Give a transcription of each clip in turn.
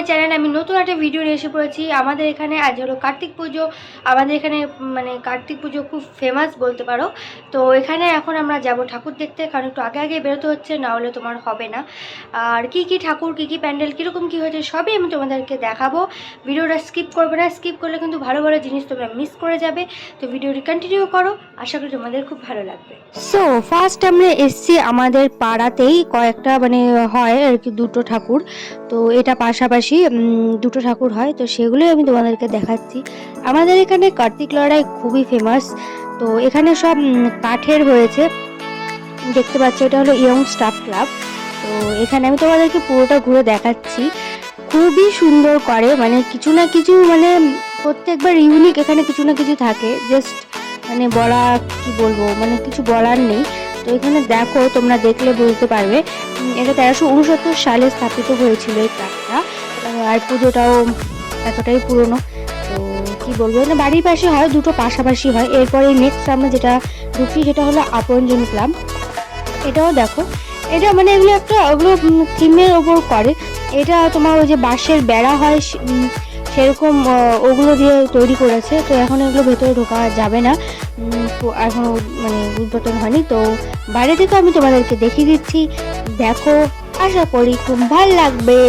My channel আমি নতুন একটা ভিডিও নিয়ে এসে পড়েছি। আমাদের এখানে আজ হলো কার্তিক পুজো। আমাদের এখানে মানে কার্তিক পুজো খুব ফেমাস বলতে পারো। তো এখানে এখন আমরা যাব ঠাকুর দেখতে। কারণ একটু আগে আগে বেরোতে হচ্ছে, না হলে তোমার হবে না। আর কি কি ঠাকুর, কি কি প্যান্ডেল, কীরকম কী হয়েছে, সবই আমি তোমাদেরকে দেখাবো। ভিডিওটা স্কিপ করবে না। স্কিপ করলে কিন্তু ভালো ভালো জিনিস তোমরা মিস করে যাবে। তো ভিডিওটি কন্টিনিউ করো। আশা করি তোমাদের খুব ভালো লাগবে। সো ফার্স্ট আমরা এসছি আমাদের পাড়াতেই কয়েকটা মানে হয় আর কি, দুটো ঠাকুর। তো এটা পাশাপাশি দুটো ঠাকুর হয়, তো সেগুলোই আমি তোমাদেরকে দেখাচ্ছি। আমাদের এখানে কার্তিক লড়াই খুবই ফেমাস তো এখানে সব কাঠের হয়েছে। দেখতে পাচ্ছ, এটা হলো ইয়ং স্টাফ ক্লাব তো এখানে আমি তোমাদেরকে পুরোটা ঘুরে দেখাচ্ছি। খুবই সুন্দর করে মানে কিছু না কিছু মানে প্রত্যেকবার ইউনিক এখানে কিছু না কিছু থাকে। জাস্ট মানে বলা, কি বলব মানে কিছু বলার নেই। তো এখানে দেখো, তোমরা দেখলে বুঝতে পারবে এটা তেরোশো উনসত্তর সালে স্থাপিত হয়েছিল এই ক্লাবটা আর পুজোটাও এতটাই পুরনো। তো কি বলব না বাড়ির পাশে হয়, দুটো পাশাপাশি হয়। এরপরে নেক্সট আমরা যেটা ঢুকি, সেটা হলো আপনজন ক্লাব এটাও দেখো, এটা মানে এগুলো একটা, ওগুলো থিমের ওপর করে। এটা তোমার ওই যে বাঁশের বেড়া হয় সেরকম ওগুলো দিয়ে তৈরি করেছে। তো এখন এগুলো ভেতরে ঢোকা যাবে না। উম, তো এখন মানে উদ্বোধন হয়নি তো বাইরে থেকে আমি তোমাদেরকে দেখিয়ে দিচ্ছি। দেখো আশা করি খুব ভালো লাগবে।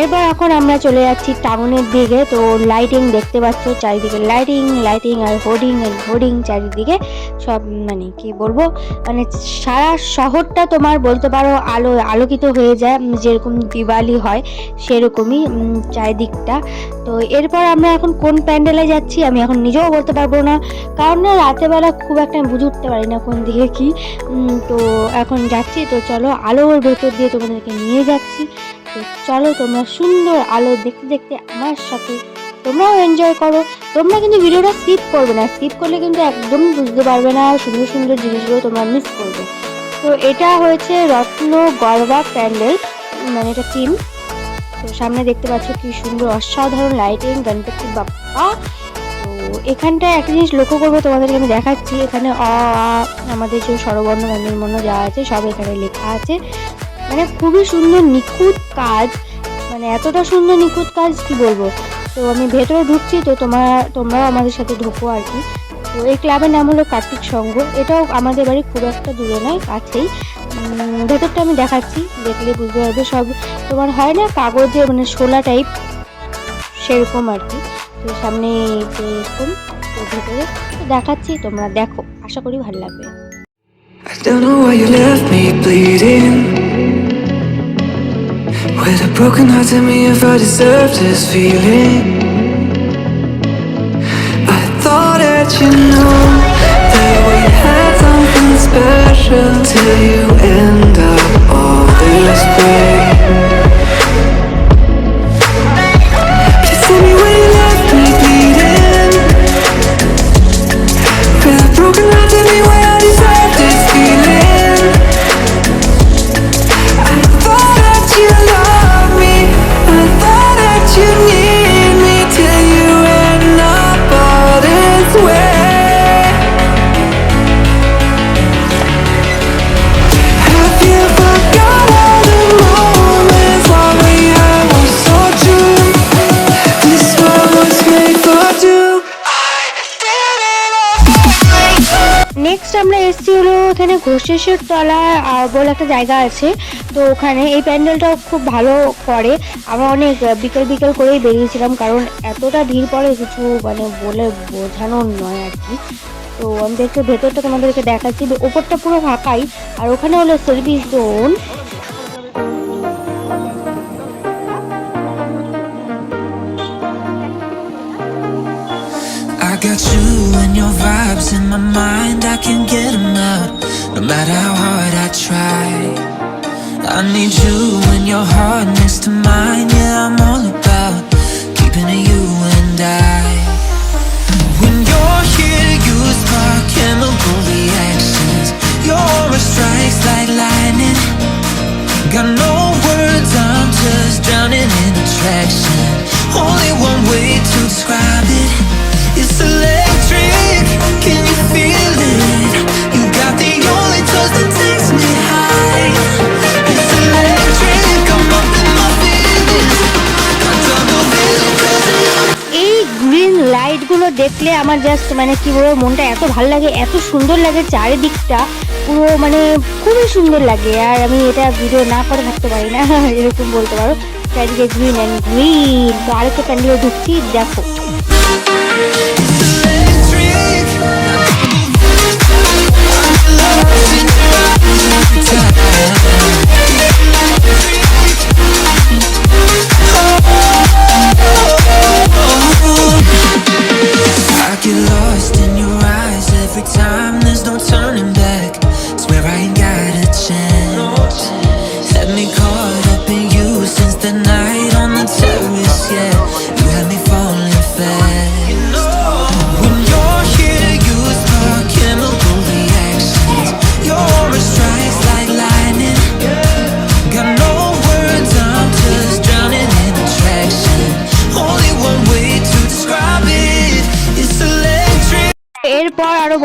এরপর এখন আমরা চলে যাচ্ছি টাউনের দিকে। তো লাইটিং দেখতে পাচ্ছ চারিদিকে লাইটিং লাইটিং আর হোর্ডিং আর হোর্ডিং চারিদিকে সব মানে কি বলব? মানে সারা শহরটা তোমার বলতে পারো আলো, আলোকিত হয়ে যায়। যেরকম দিওয়ালি হয় সেরকমই চারিদিকটা। তো এরপর আমরা এখন কোন প্যান্ডেলে যাচ্ছি আমি এখন নিজেও বলতে পারব না। কারণ না রাতেরবেলা খুব একটা বুঝে উঠতে পারি না কোন দিকে কি। তো এখন যাচ্ছি। তো চলো আলোর ভেতর দিয়ে তোমাদেরকে নিয়ে যাচ্ছি। তো চলো তোমরা সুন্দর আলো দেখতে দেখতে আমার সাথে। তোমরাও এনজয় করো। তোমরা কিন্তু ভিডিওটা স্কিপ করবে না। স্কিপ করলে কিন্তু একদম বুঝতে পারবে না সুন্দর সুন্দর জিনিসগুলো তোমরা মিস করবে। তো এটা হয়েছে রত্ন গরবা প্যান্ডেল মানে এটা টিম তো সামনে দেখতে পাচ্ছ কি সুন্দর অসাধারণ লাইটিং গণপতি বাপ্পা। তো এখানটায় একটা জিনিস লক্ষ্য করব, তোমাদেরকে আমি দেখাচ্ছি। এখানে অ আমাদের যে স্বরবর্ণ ব্যঞ্জনবর্ণ যা আছে, সব এখানে লেখা আছে। মানে খুবই সুন্দর নিখুঁত কাজ মানে এতটা সুন্দর নিখুঁত কাজ, কি বলব? তো আমি ভেতরে ঢুকছি, তো তোমরা, তোমরাও আমাদের সাথে ঢুকো আর কি। তো এই ক্লাবের নাম হলো কার্তিক সংঘ। এটাও আমাদের বাড়ি খুব একটা দূরে নয়, কাছেই। ভেতরটা আমি দেখাচ্ছি, দেখলে বুঝতে পারবে সব। তোমার হয় না কাগজে মানে শোলা টাইপ সেরকম আর কি। তো সামনে এরকম, তো ভেতরে দেখাচ্ছি, তোমরা দেখো। আশা করি ভালো লাগবে। I don't know why you left me bleeding. With a broken heart, tell me if I deserve this feeling. I thought that you know that we had something special till you end up all this way. ঘোষেশ্বর তলা বলে একটা জায়গা আছে। তো ওখানে এই প্যান্ডেলটাও খুব ভালো করে। আমরা অনেক বিকেল বিকেল করেই বেরিয়েছিলাম কারণ এতটা ভিড় পড়ে কিছু মানে বলে বোঝানো নয় আর কি। তো আমি দেখতে ভেতরটা তোমাদেরকে দেখাচ্ছি। ওপরটা পুরো ফাঁকাই আর ওখানে হলো service zone got you and your vibes in my mind. I can't get them out, matter how hard I try. I need you and your heart next to mine. Yeah, I'm all about keeping you and I. দেখলে আমার just মানে কি বলব, মনটা এত ভালো লাগে, এত সুন্দর লাগে, চারিদিকটা পুরো মানে খুবই সুন্দর লাগে। আর আমি এটা ভিডিও না করে থাকতে পারি না, এরকম বলতে পারো। চারিদিকে গ্রিন অ্যান্ড গ্রিন তো আরেকটা প্যান্ডেলে ঢুকছি, দেখো. love.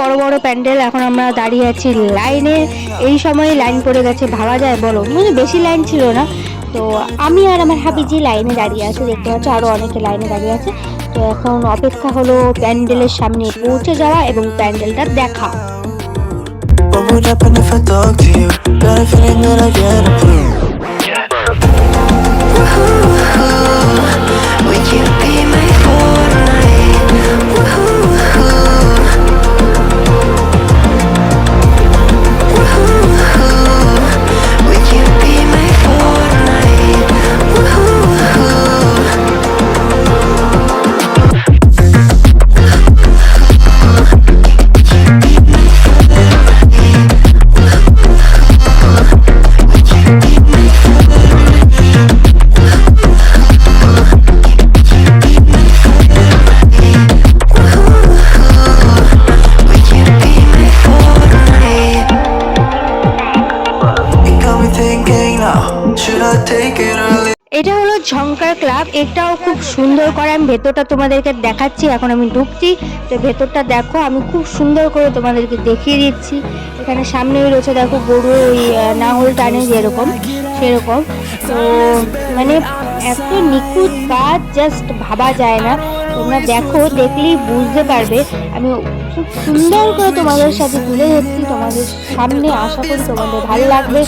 বড় বড় প্যান্ডেল এখন আমরা দাঁড়িয়ে আছি লাইনে। এই সময় লাইন পড়ে গেছে, ভাবা যায় বলো। মানে বেশি লাইন ছিল না। তো আমি আর আমার হাবিজি লাইনে দাঁড়িয়ে আছি, দেখতে পাচ্ছ আরও অনেকে লাইনে দাঁড়িয়ে আছে। তো এখন অপেক্ষা হলো প্যান্ডেলের সামনে পৌঁছে যাওয়া এবং প্যান্ডেলটা দেখা। ঝঙ্কার ক্লাব, এটাও খুব সুন্দর করে আমি ভেতরটা তোমাদেরকে দেখাচ্ছি, এখন আমি ঢুকছি। তো ভেতরটা দেখো, আমি খুব সুন্দর করে তোমাদেরকে দেখিয়ে দিচ্ছি। এখানে সামনেই রয়েছে, দেখো গরু ওই নাঙল টানে যেরকম, সেরকম। তো মানে এত নিখুঁত কাজ জাস্ট ভাবা যায় না। তোমরা দেখো, দেখলেই বুঝতে পারবে। আমি খুব সুন্দর করে তোমাদের সাথে তুলে ধরছি, তোমাদের সামনে আশা করি তোমাদের ভালো লাগবে।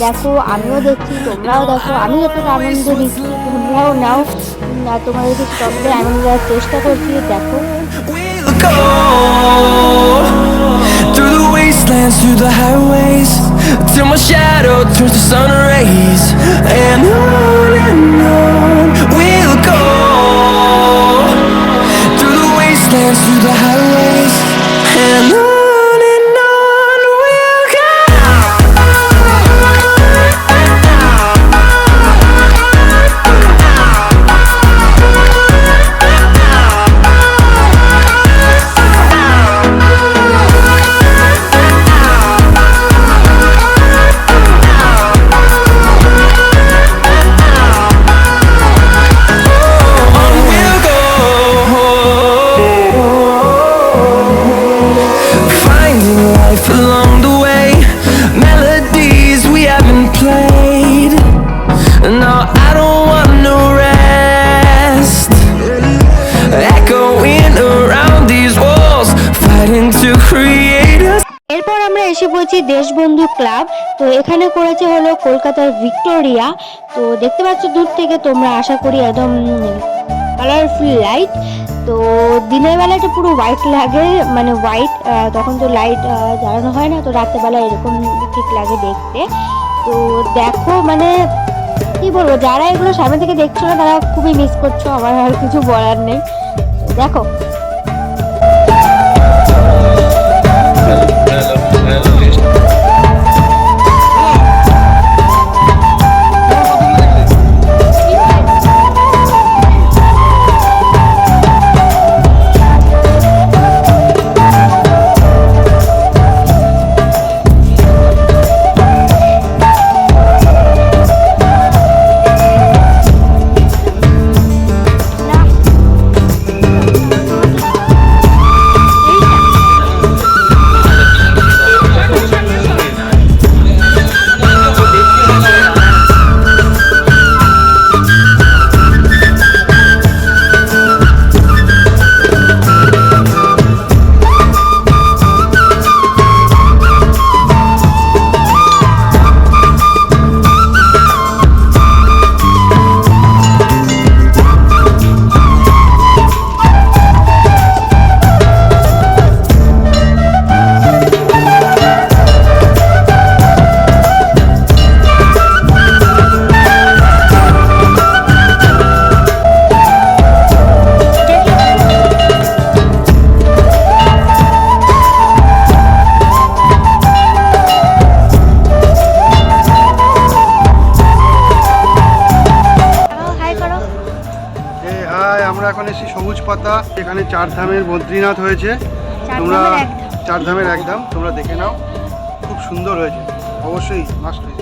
দেখো আমিও দেখছি তোমরাও দেখো আমি যতটা আনন্দ নিচ্ছি তোমরাও নাও তোমাদেরকে সবটাই আনন্দ দেওয়ার চেষ্টা করছি দেখো through the wastelands, through the highways, till my shadow turns to sun rays, and on and on we'll go through the wastelands, through the highways, and on Deshbandhu club. তো এখানে করেছে হলো কলকাতার ভিক্টোরিয়া। তো দেখতে পাচ্ছ দূর থেকে তোমরা আশা করি একদম কালারফুল লাইট তো দিনের বেলাটা পুরো হোয়াইট লাগে মানে হোয়াইট তখন তো লাইট জ্বালানো হয় না, তো রাত্রেবেলা এরকম ঠিক লাগে দেখতে। তো দেখো মানে কি বলব, যারা এগুলো সামনে থেকে দেখছ না, তারা খুবই মিস করছ, আমার আর কিছু বলার নেই। দেখো এখানে চার ধামের বদ্রীনাথ হয়েছে। তোমরা চারধামের চার ধামের একদম তোমরা দেখে নাও। খুব সুন্দর হয়েছে। অবশ্যই মাস্ট এত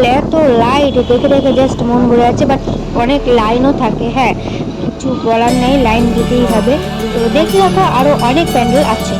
প্যান্ডেল এত লাইট দেখে দেখে জাস্ট মন ভরে আছে বাট অনেক লাইনও থাকে হ্যাঁ। কিছু বলার নেই লাইন দিতেই হবে। তো দেখি রাখা আরও অনেক প্যান্ডেল আছে।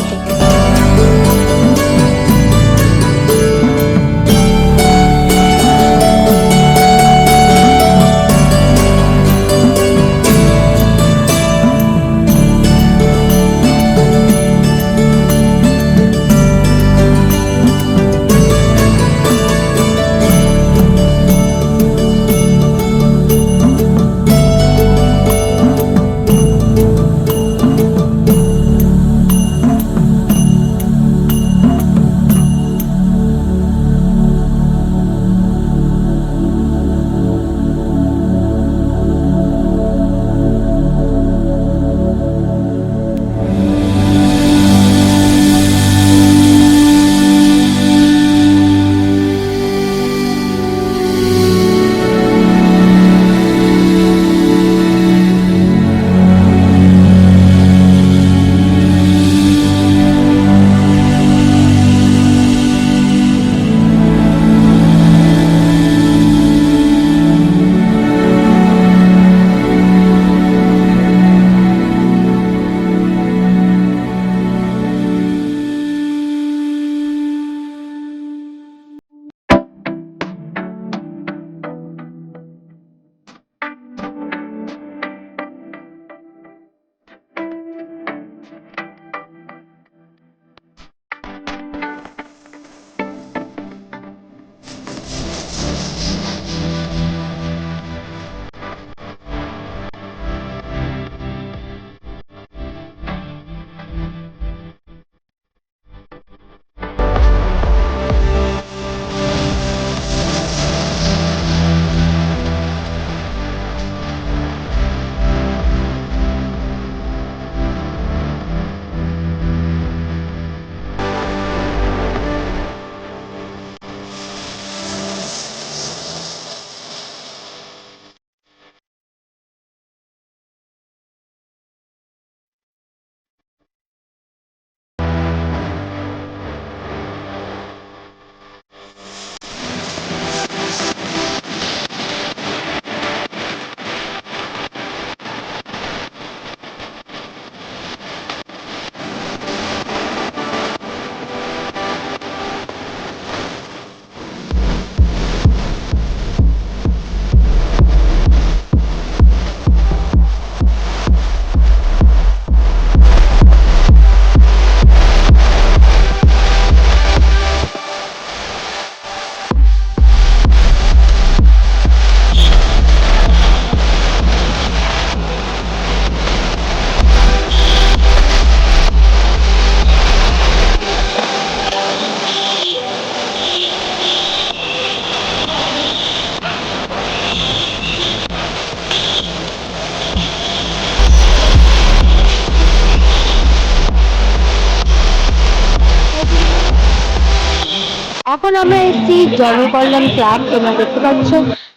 জনকল্যাণ ক্লাব তোমরা দেখতে পাচ্ছ।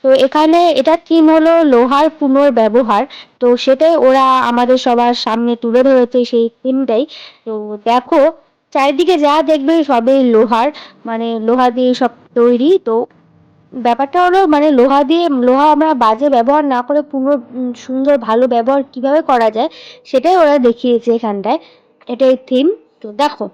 তো এখানে এটা থিম হলো লোহার পুনর্ব্যবহার। তো সেটাই ওরা আমাদের সবার সামনে তুলে ধরেছে সেই থিমটাই তো দেখো চারিদিকে যা দেখবে সবই লোহার মানে লোহা দিয়ে সব তৈরি। তো ব্যাপারটা হলো মানে লোহা দিয়ে লোহা আমরা বাজে ব্যবহার না করে পুনঃ উম, সুন্দর ভালো ব্যবহার কীভাবে করা যায় সেটাই ওরা দেখিয়েছে এখানটায়। এটাই থিম তো দেখো।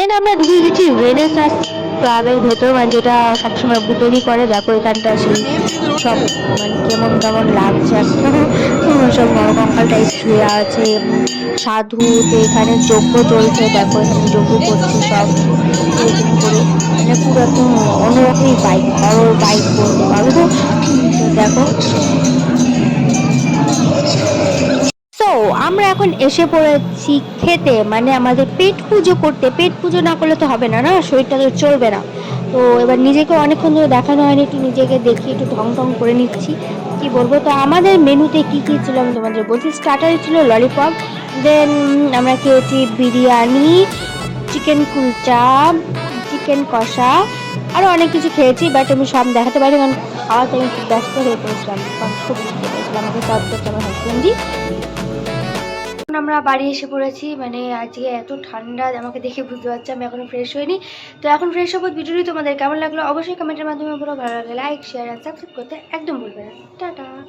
দেন আমরা ঢুকে গেছি রেনেসাস ক্লাবের ভেতর মানে যেটা সবসময় বুটনি করে, দেখো এখানটা সেই সব মানে কেমন কেমন লাগছে সব নরকঙ্কাল টাইপ শুয়ে আছে। সাধু এখানে যজ্ঞ চলছে, দেখো এখানে যজ্ঞ করছে সব। এরকম করে। মানে পুরো একদম অন্যরকমই বাইক হরর বাইক বলতে পারো তো? দেখো। আমরা এখন এসে পড়েছি খেতে মানে আমাদের পেট পুজো করতে। পেট পুজো না করলে তো হবে না না? শরীরটা তো চলবে না। তো এবার নিজেকে অনেকক্ষণ ধরে দেখানো হয়নি, একটু নিজেকে দেখি, একটু ঢং ঢং করে নিচ্ছি। কি বলব তো, আমাদের মেনুতে কি কি ছিল আমি তোমাদের বলছি। স্টার্টারে ছিল ললিপপ দেন আমরা খেয়েছি বিরিয়ানি চিকেন কুলচা চিকেন কষা আরও অনেক কিছু খেয়েছি বাট আমি সব দেখাতে পারি কারণ খাওয়াতে আমি খুব ব্যস্ত হয়ে পড়েছিলাম। কারণ খুব খেতে পেয়েছিলাম আমাকে আমার হাজব্যান্ডই এখন আমরা বাড়ি এসে পড়েছি মানে আজকে এত ঠান্ডা, আমাকে দেখে বুঝতে পারছি, আমি এখনও ফ্রেশ হইনি। তো এখন ফ্রেশ হব ভিডিওটি তোমাদের কেমন লাগল অবশ্যই কমেন্টের মাধ্যমে বলো, ভালো লাগে লাইক শেয়ার আর সাবস্ক্রাইব করতে একদম ভুলবে না। টাটা।